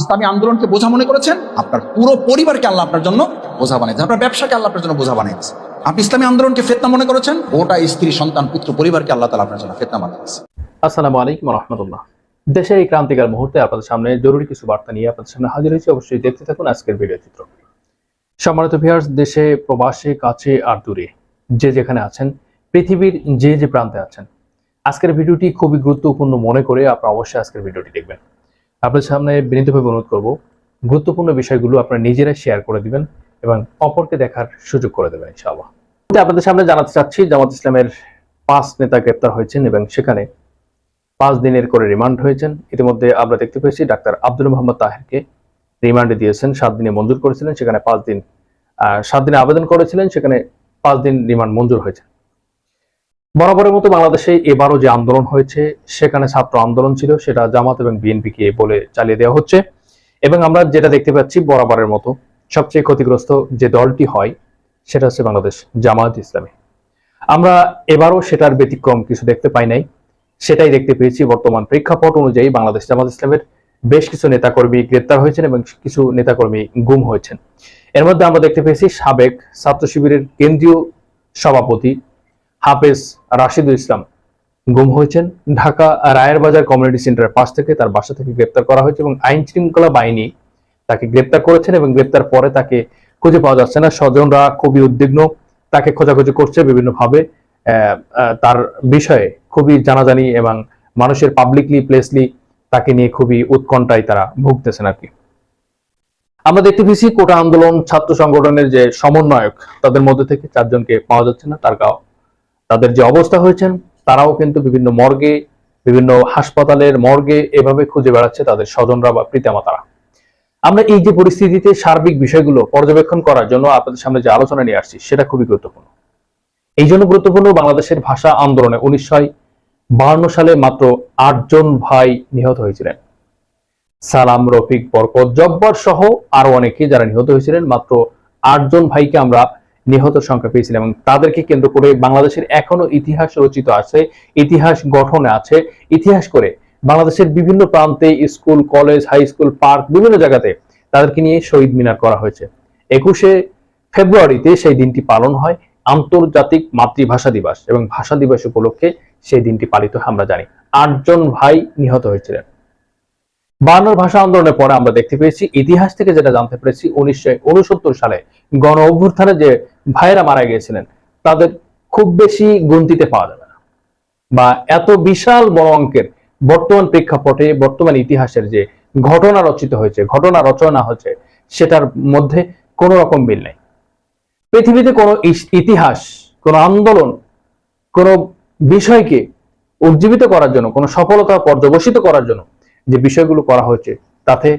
ইসলামী আন্দোলনকে বোঝা মনে করেছেন? আপনার পুরো পরিবারকে আল্লাহ আপনার জন্য বোঝা বানিয়েছে আপনার ব্যবসাকে আল্লাহ আপনার জন্য বোঝা বানিয়েছে আপনি ইসলামী আন্দোলনকে ফেতনা মনে করেছেন? ওটা স্ত্রী, সন্তান, পুত্র, পরিবারকে আল্লাহ তালা আপনার জন্য ফেতনা বানিয়েছে আসসালামু আলাইকুম রহমতুল্লাহ। দেশের এই ক্রান্তিকার মুহূর্তে আপনাদের সামনে জরুরি কিছু বার্তা নিয়ে আপনাদের সামনে হাজির হয়েছে। অবশ্যই দেখতে থাকুন আজকের ভিডিও চিত্র। সম্মানিত ভিউয়ার্স দেশে, প্রবাসে, কাছে আর দূরে যে যেখানে আছেন, পৃথিবীর যে যে প্রান্তে আছেন, আজকের ভিডিওটি খুবই গুরুত্বপূর্ণ মনে করে আপনারা অবশ্যই আজকের ভিডিওটি দেখবেন। আপনাদের সামনে বিনীতভাবে অনুরোধ করব, গুরুত্বপূর্ণ বিষয়গুলো আপনারা নিজেরাই শেয়ার করে দিবেন এবং অপরকে দেখার সুযোগ করে দেবেন, ইনশাআল্লাহ। আপনাদের সামনে জানাতে চাচ্ছি, জামাত ইসলামের পাঁচ নেতা গ্রেপ্তার হয়েছেন এবং সেখানে পাঁচ দিনের করে রিমান্ড হয়েছেন। ইতিমধ্যে আমরা দেখতে পেয়েছি, ডাক্তার আব্দুল মোহাম্মদ তাহেরকে রিমান্ডে দিয়েছেন, সাত দিনে মঞ্জুর করেছিলেন, সেখানে পাঁচ দিন সাত দিনে আবেদন করেছিলেন, সেখানে পাঁচ দিন রিমান্ড মঞ্জুর হয়েছে। বরাবরের মতো বাংলাদেশে এবারও যে আন্দোলন হয়েছে, সেখানে ছাত্র আন্দোলন ছিল, সেটা জামাত এবং বিএনপিকে বলে চালিয়ে দেওয়া হচ্ছে। এবং আমরা যেটা দেখতে পাচ্ছি বরাবরের মতো, সবচেয়ে ক্ষতিগ্রস্ত যে দলটি হয়, সেটা হচ্ছে বাংলাদেশ জামায়াত ইসলামী। আমরা এবারও সেটার ব্যতিক্রম কিছু দেখতে পাই নাই। সেটাই দেখতে পেয়েছি বর্তমান প্রেক্ষাপট অনুযায়ী বাংলাদেশ জামাত ইসলামের বেশ কিছু নেতাকর্মী গ্রেপ্তার হয়েছেন এবং কিছু নেতাকর্মী গুম হয়েছেন। এর মধ্যে আমরা দেখতে পেয়েছি সাবেক ছাত্র শিবিরের কেন্দ্রীয় সভাপতি হাফেজ রাশিদুল ইসলাম। গুম হয়েছেন। ঢাকা রায়ের বাজার কমিউনিটি সেন্টারের পাশ থেকে তার বাসা থেকে গ্রেপ্তার করা হয়েছে এবং আইন শৃঙ্খলা বাহিনী তাকে গ্রেপ্তার করেছেন এবং গ্রেপ্তার পরে তাকে খুঁজে পাওয়া যাচ্ছে না। স্বজনরা খুবই উদ্বিগ্ন, তাকে খোঁজাখুঁজি করছে বিভিন্নভাবে। তার বিষয়ে খুবই জানাজানি এবং মানুষের পাবলিকলি প্লেসলি তাকে নিয়ে খুবই উৎকণ্ঠায় তারা ভুগতেছেন আর কি। আমরা দেখতে পেয়েছি কোটা আন্দোলন ছাত্র সংগঠনের যে সমন্বয়ক, তাদের মধ্যে থেকে চারজনকে পাওয়া যাচ্ছে না, তার তাদের যে অবস্থা হয়েছেন, তারাও কিন্তু বিভিন্ন মর্গে, বিভিন্ন হাসপাতালের মর্গে এভাবে খুঁজে বেড়াচ্ছে তাদের স্বজনরা বা পিতামাতারা। আমরা এই যে পরিস্থিতিতে সার্বিক বিষয়গুলো পর্যবেক্ষণ করার জন্য আপনাদের সামনে যে আলোচনা নিয়ে আসছি, সেটা খুবই গুরুত্বপূর্ণ। এই জন্য গুরুত্বপূর্ণ বাংলাদেশের ভাষা আন্দোলনে উনিশশো সালে মাত্র আটজন ভাই নিহত হয়েছিলেন। সালাম, রফিক, বরকত, জব্বর সহ আরও অনেকে যারা নিহত হয়েছিলেন, মাত্র আটজন ভাইকে আমরা নিহত সংখ্যা পেয়েছিলাম এবং তাদেরকে কেন্দ্র করে বাংলাদেশের এখনও ইতিহাস রচিত আছে, ইতিহাস গঠনে আছে। ইতিহাস করে বাংলাদেশের বিভিন্ন প্রান্তে school, college, high school, park বিভিন্ন জায়গাতে তাদেরকে নিয়ে শহীদ মিনার করা হয়েছে। একুশে ফেব্রুয়ারিতে সেই দিনটি পালন হয়, আন্তর্জাতিক মাতৃভাষা দিবস এবং ভাষা দিবস উপলক্ষে সেই দিনটি পালিত আমরা জানি। আটজন ভাই নিহত হয়েছিলেন। বায়ান্নর ভাষা আন্দোলনের পরে আমরা দেখতে পেয়েছি, ইতিহাস থেকে যেটা জানতে পেরেছি, উনিশশো উনসত্তর সালে গণ অভ্যুত্থানে যে ভাইয়েরা মারা গিয়েছিলেন, তাদের খুব বেশি গন্তিতে পাওয়া যাবে না। বা এত বিশাল বড় অঙ্কের বর্তমান প্রেক্ষাপটে, বর্তমান ইতিহাসের যে ঘটনা রচিত হয়েছে, ঘটনা রচনা হয়েছে, সেটার মধ্যে কোনো রকম মিল নেই। পৃথিবীতে কোনো ইতিহাস, কোনো আন্দোলন, কোনো বিষয়কে উজ্জীবিত করার জন্য, কোনো সফলতা পর্যবসিত করার জন্য যে বিষয়গুলো করা হয়েছে, তাতে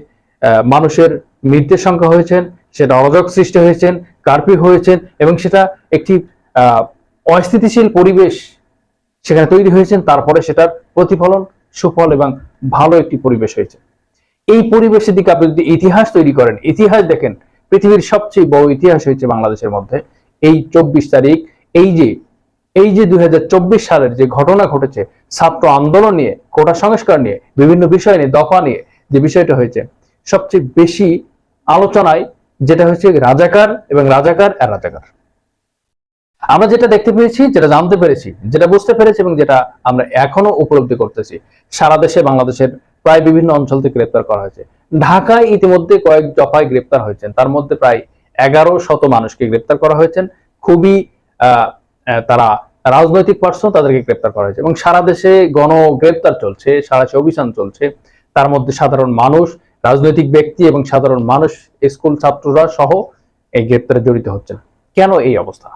মানুষের মৃত্যুর সংখ্যা হয়েছেন, সেটা অরাজক সৃষ্টি হয়েছেন, কার্ফিউ হয়েছেন, এবং সেটা একটি অস্থিতিশীল পরিবেশ সেখানে তৈরি হয়েছেন, তারপরে সেটার প্রতিফলন সুফল এবং ভালো একটি পরিবেশ হয়েছে। এই পরিবেশের দিকে আপনি যদি ইতিহাস তৈরি করেন, ইতিহাস দেখেন, পৃথিবীর সবচেয়ে বড় ইতিহাস হয়েছে বাংলাদেশের মধ্যে, এই চব্বিশ তারিখ, এই যে এই যে দুই হাজার চব্বিশ সালের যে ঘটনা ঘটেছে ছাত্র আন্দোলন নিয়ে কোটা সংস্কার নিয়ে বিভিন্ন বিষয় নিয়ে দফা নিয়ে যে বিষয়টা হয়েছে সবচেয়ে বেশি আলোচনায় যেটা হয়েছে রাজাকার এবং রাজাকার আর রাজাকার। আমরা যেটা দেখতে পেয়েছি যেটা জানতে পেরেছি যেটা বুঝতে পেরেছি এবং যেটা আমরা এখনও উপলব্ধি করতেছি সারা দেশে বাংলাদেশের প্রায় বিভিন্ন অঞ্চল থেকে গ্রেপ্তার করা হয়েছে। ঢাকায় ইতিমধ্যে কয়েক দফায় গ্রেপ্তার হয়েছেন তার মধ্যে প্রায় এগারো শত মানুষকে গ্রেপ্তার করা হয়েছেন। খুবই আহ, আহ, তারা রাজনৈতিক পার্সন তাদেরকে গ্রেপ্তার করা হয়েছে। এবং সারা দেশে গণ গ্রেপ্তার চলছে, সারা দেশে অভিযান চলছে। তার মধ্যে সাধারণ মানুষ, রাজনৈতিক ব্যক্তি এবং সাধারণ মানুষ, স্কুল ছাত্ররা সহ এই গ্রেপ্তারে জড়িত হচ্ছেন। কেন এই অবস্থা?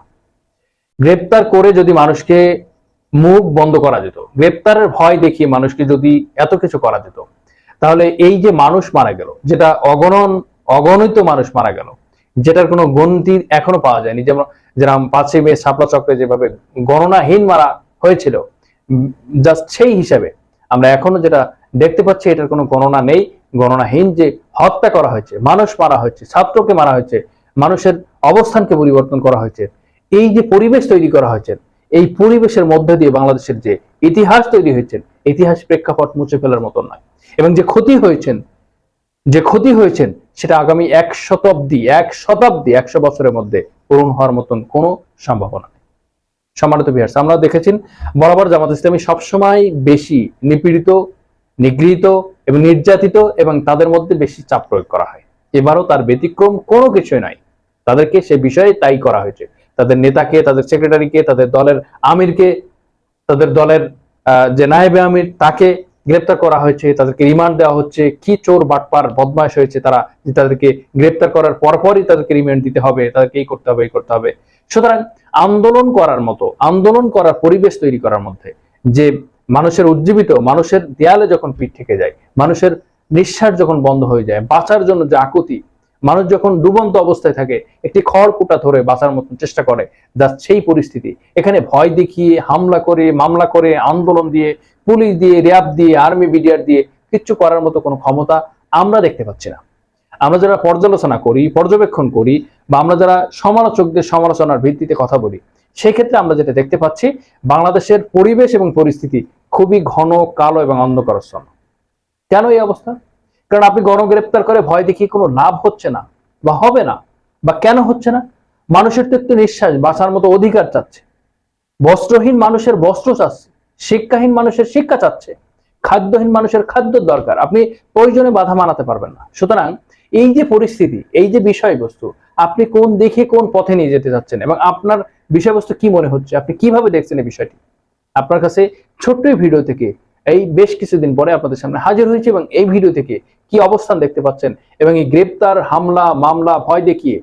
গ্রেপ্তার করে যদি মানুষকে মুখ বন্ধ করা যেত, গ্রেপ্তারের ভয় দেখিয়ে মানুষকে যদি এত কিছু করা যেত, তাহলে এই যে মানুষ মারা গেল, যেটা অগণন, অগণিত মানুষ মারা গেল যেটার কোনো গন্তি এখনও পাওয়া যায়নি। যেমন যেরকম পাঁচই মে শাপলা চক্রে যেভাবে গণনাহীন মারা হয়েছিল জাস্ট সেই হিসাবে আমরা এখনও যেটা দেখতে পাচ্ছি, এটার কোনো গণনা নেই। গণনাহীন যে হত্যা করা হয়েছে, মানুষ মারা হয়েছে, ছাত্রকে মারা হয়েছে, মানুষের অবস্থানকে পরিবর্তন করা হয়েছে, এই যে পরিবেশ তৈরি করা হয়েছে, এই পরিবেশের মধ্যে দিয়ে বাংলাদেশের যে ইতিহাস তৈরি হয়েছে, ইতিহাস প্রেক্ষাপট মুছে ফেলার মতো নয়। এবং যে ক্ষতি হয়েছেন, যে ক্ষতি হয়েছেন সেটা আগামী এক শতাব্দী এক শতাব্দী, একশো বছরের মধ্যে পূরণ হওয়ার মতন কোনো সম্ভাবনা নেই। সম্মানিত বিহার আমরা দেখেছেন, বরাবর জামাত ইসলামী সবসময় বেশি নিপীড়িত, নিগৃহীত এবং নির্যাতিত এবং তাদের মধ্যে বেশি চাপ প্রয়োগ করা হয়। এবারও তার ব্যতিক্রম কোনো কিছুই নাই। তাদেরকে সে বিষয়ে তাই করা হয়েছে। তাদের নেতাকে, তাদের সেক্রেটারিকে তাদের দলের আমিরকে, তাদের দলের যে নায়েবে আমির, তাকে গ্রেপ্তার করা হয়েছে, তাদেরকে রিমান্ড দেওয়া হচ্ছে। কি চোর বাটপার বদমাশ হয়েছে তারা, যে তাদেরকে গ্রেপ্তার করার পরপরই তাদেরকে রিমান্ড দিতে হবে, তাদেরকে এই করতে হবে, এই করতে হবে। সুতরাং আন্দোলন করার মতো, আন্দোলন করার পরিবেশ তৈরি করার মধ্যে, যে মানুষের উজ্জীবিত, মানুষের দেয়ালে যখন পিঠ থেকে যায়, মানুষের নিঃশ্বাস যখন বন্ধ হয়ে যায়, বাঁচার জন্য যে আকুতি, মানুষ যখন ডুবন্ত অবস্থায় থাকে, একটি খড়কুটা ধরে বাঁচার মতন চেষ্টা করে সেই পরিস্থিতি। এখানে ভয় দেখিয়ে, হামলা করে, মামলা করে, আন্দোলন দিয়ে পুলিশ দিয়ে, র্যাব দিয়ে, আর্মি, বিডিআর দিয়ে কিচ্ছু করার মতো কোনো ক্ষমতা আমরা দেখতে পাচ্ছি না। আমরা যারা পর্যালোচনা করি, পর্যবেক্ষণ করি বা আমরা যারা সমালোচকদের সমালোচনার ভিত্তিতে কথা বলি, সেক্ষেত্রে আমরা যেটা দেখতে পাচ্ছি, বাংলাদেশের পরিবেশ এবং পরিস্থিতি খুবই ঘন, কালো এবং অন্ধকারচ্ছন্ন কেন এই অবস্থা? কারণ আপনি গণগ্রেপ্তার করে ভয় দেখিয়ে কোনো লাভ হচ্ছে না বা হবে না বা কেন হচ্ছে না? মানুষের তো একটু নিঃশ্বাস, বাঁচার মতো অধিকার চাচ্ছে। বস্ত্রহীন মানুষের বস্ত্র চাচ্ছে। শিক্ষাহীন মানুষের শিক্ষা চাচ্ছে, খাদ্যহীন মানুষের খাদ্য দরকার। আপনি প্রয়োজনে বাধা মানাতে পারবেন না। সুতরাং এই যে পরিস্থিতি, এই যে বিষয়বস্তু, আপনি কোন দিকে কোন পথে নিয়ে যেতে চাচ্ছেন এবং আপনার বিষয়বস্তু কি মনে হচ্ছে? আপনি কীভাবে দেখছেন এই বিষয়টি? আপনার কাছে ছোট্ট ভিডিও থেকে এই বেশ কিছুদিন পরে আপনাদের সামনে হাজির হয়েছে এবং এই ভিডিও থেকে কি অবস্থান দেখতে পাচ্ছেন এবং এই গ্রেপ্তার, হামলা, মামলা, ভয় দেখিয়ে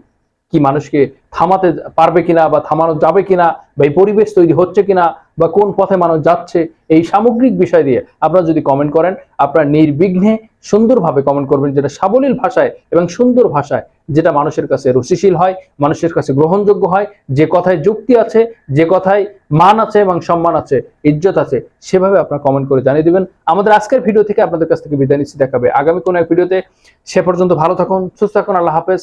কি মানুষকে থামাতে পারবে কিনা বা থামানো যাবে কিনা বা এই পরিবেশ তৈরি হচ্ছে কিনা বা কোন পথে মানুষ যাচ্ছে, এই সামগ্রিক বিষয় দিয়ে আপনারা যদি কমেন্ট করেন, আপনারা নির্বিঘ্নে সুন্দরভাবে কমেন্ট করবেন যেটা সাবলীল ভাষায় এবং সুন্দর ভাষায়, যেটা মানুষের কাছে রুচিশীল হয়, মানুষের কাছে গ্রহণযোগ্য হয়, যে কথায় যুক্তি আছে, যে কথায় মান আছে এবং সম্মান আছে, ইজ্জত আছে, সেভাবে আপনারা কমেন্ট করে জানিয়ে দিবেন। আমাদের আজকের ভিডিও থেকে আপনাদের কাছ থেকে বিদায় নিচ্ছি। দেখাবে আগামী কোনো এক ভিডিওতে সে পর্যন্ত ভালো থাকুন, সুস্থ থাকুন, আল্লাহ হাফেজ।